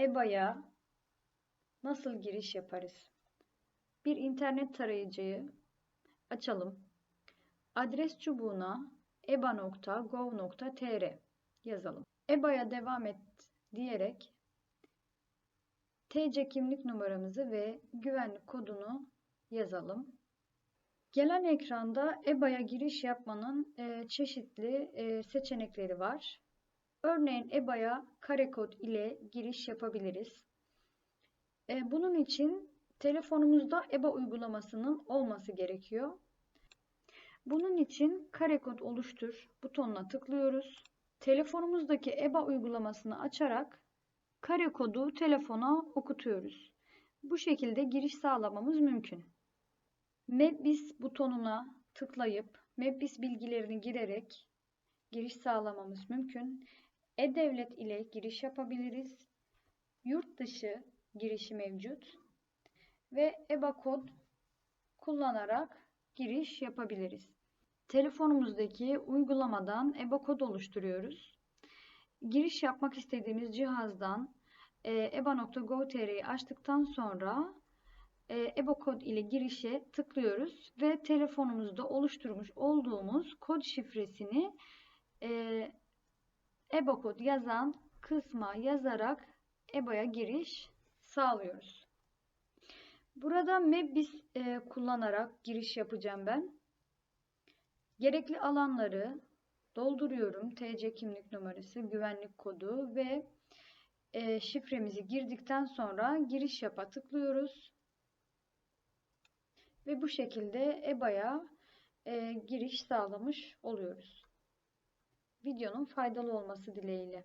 EBA'ya nasıl giriş yaparız? Bir internet tarayıcıyı açalım. Adres çubuğuna eba.gov.tr yazalım. EBA'ya devam et diyerek TC kimlik numaramızı ve güvenlik kodunu yazalım. Gelen ekranda EBA'ya giriş yapmanın e, çeşitli e, seçenekleri var. Örneğin EBA'ya kare kod ile giriş yapabiliriz. E, bunun için telefonumuzda EBA uygulamasının olması gerekiyor. Bunun için kare kod oluştur butonuna tıklıyoruz. Telefonumuzdaki EBA uygulamasını açarak kare kodu telefona okutuyoruz. Bu şekilde giriş sağlamamız mümkün. Mebbis butonuna tıklayıp Mebbis bilgilerini girerek giriş sağlamamız mümkün. E-Devlet ile giriş yapabiliriz. Yurt dışı girişi mevcut ve EBA kod kullanarak giriş yapabiliriz. Telefonumuzdaki uygulamadan EBA kod oluşturuyoruz. Giriş yapmak istediğimiz cihazdan e, eba.gov.tr'yi açtıktan sonra e, EBA kod ile girişe tıklıyoruz ve telefonumuzda oluşturmuş olduğumuz kod şifresini e, EBA kod yazan kısma yazarak EBA'ya giriş sağlıyoruz. Burada Mebbis e, kullanarak giriş yapacağım ben. Gerekli alanları dolduruyorum. TC kimlik numarası, güvenlik kodu ve e, şifremizi girdikten sonra giriş yapa tıklıyoruz. Ve bu şekilde EBA'ya e, giriş sağlamış oluyoruz. Videonun faydalı olması dileğiyle.